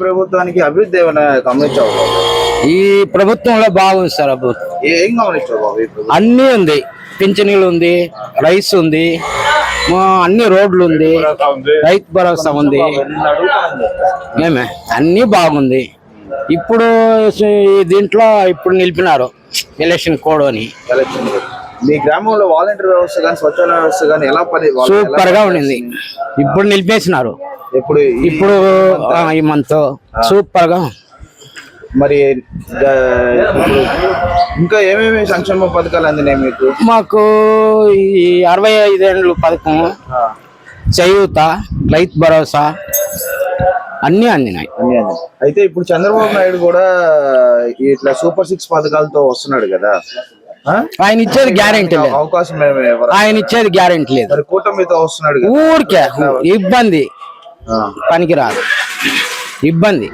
ప్రభుత్వానికి అభివృద్ధి ఏమైనా గమనించావు? ఈ ప్రభుత్వంలో బాగుంది సార్ అభివృద్ధి. ఏ- గమనించావు బాబు ఈ ప్రభుత్వం? అన్నీ ఉంది. పింఛనీలు ఉంది రైస్ ఉంది మా అన్ని రోడ్లు ఉంది రైతు భరోసా ఉంది. ఏమే అన్నీ బాగుంది. ఇప్పుడు ఈ దీంట్లో ఇప్పుడు నిలిపినారు ఎలక్షన్ కోడ్ అని. ఎలక్షన్. మీ గ్రామంలో వాలంటీర్ వ్యవస్థ కానీ స్వచ్ఛంద వ్యవస్థ కానీ ఎలా పని వాళ్ళు ఎలా సూపర్గా ఉండింది. ఇప్పుడు నిలిపేసినారు. ఇప్పుడు ఈ- ఇప్పుడు ఈ మంత్ సూపర్గా. మరి ఇంకా ఏమేమి సంక్షేమ పథకాలు అందినాయి మీకు మాకు ఈ అరవై ఐదేళ్ళు పథకం చేయూత రైతు భరోసా అన్నీ అందినాయి. అయితే ఇప్పుడు చంద్రబాబు నాయుడు కూడా ఇట్లా సూపర్ సిక్స్ పథకాలతో వస్తున్నాడు కదా? ఆయన ఇచ్చేది గ్యారెంటీ లేదు అవకాశం? ఆయన ఇచ్చేది గ్యారెంటీ లేదు కూటమితో వస్తున్నాడు ఊరికే ఇబ్బంది. పనికిరాదు. ఇబ్బంది.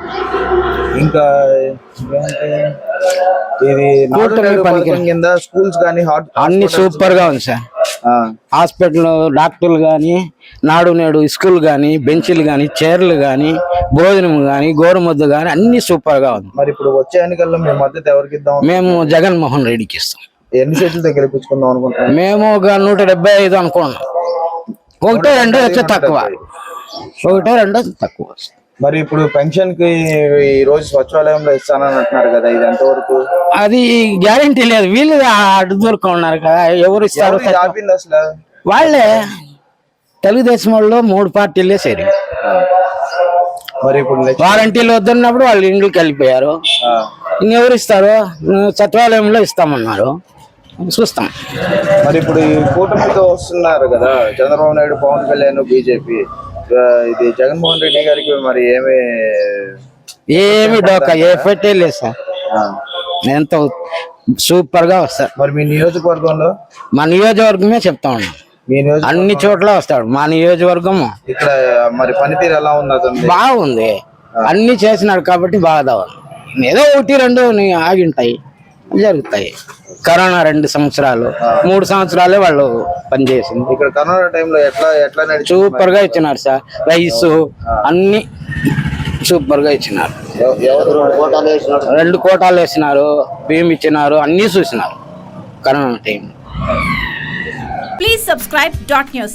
ఇంకా? ఇది కింద స్కూల్స్ కానీ అన్ని సూపర్గా ఉంది సార్. హాస్పిటల్ డాక్టర్లు కానీ నాడు నేడు స్కూల్ కానీ బెంచీలు కానీ చైర్లు కానీ భోజనం కానీ గోరుముద్ద కానీ అన్ని సూపర్గా ఉంది. మరి ఇప్పుడు వచ్చే ఎన్నికల్లో మీ మద్దతు ఎవరికి ఇద్దాం మేము జగన్మోహన్ రెడ్డికి ఇస్తాం. ఎన్ని సీట్లతో గెలిపించుకుందాం అనుకుంటున్నాం మేము ఒక నూట డెబ్బై ఐదు అనుకున్నాం. ఒకటో రెండో వచ్చే తక్కువ. ఒకటో రెండో తక్కువ. మరి ఇప్పుడు పెన్షన్కి ఈ రోజు సచివాలయంలో ఇస్తానని అంటున్నారు కదా ఇది ఎంతవరకు? అది గ్యారెంటీ లేదు. వీళ్ళు అడ్డు దొరక ఉన్నారు కదా ఎవరు ఇస్తారు ఆపింది అసలు? వాళ్ళే. తెలుగుదేశం వాళ్ళు మూడు పార్టీలే సరి. మరి ఇప్పుడు వారంటీలు వద్దన్నప్పుడు వాళ్ళు ఇండ్లకి వెళ్ళిపోయారు. ఆ. ఇంకెవరు ఇస్తారు? సచివాలయంలో ఇస్తామన్నారు. చూస్తాం. మరి ఇప్పుడు ఈ కూటమితో వస్తున్నారు కదా చంద్రబాబు నాయుడు పవన్ కళ్యాణ్ బీజేపీ. ఇది జగన్మోహన్ రెడ్డి గారికి మరి ఏమి ఏమి డోకా ఏ పెట్టే లేదు సార్. ఎంతో సూపర్గా వస్తారు మరి మీ నియోజకవర్గంలో? మా నియోజకవర్గమే చెప్తా ఉన్నాం మీ నియోజక అన్ని చోట్ల వస్తాడు. మా నియోజకవర్గము. ఇక్కడ మరి పనితీరు ఎలా ఉంది బాగుంది. అన్ని చేసినాడు కాబట్టి బాగా. ఏదో ఒకటి రెండు ని- ఆగింటాయి జరుగుతాయి. కరోనా రెండు సంవత్సరాలు మూడు సంవత్సరాలే వాళ్ళు పనిచేసింది. ఇక్కడ కరోనా టైంలో ఎట్లా ఎట్లా సూపర్గా ఇచ్చినారు సార్. రైస్ అన్ని సూపర్గా ఇచ్చినారు రెండు కోటాలు వేసినారు? బియ్యం ఇచ్చినారు అన్ని చూసినారు corona time Please subscribe dot news.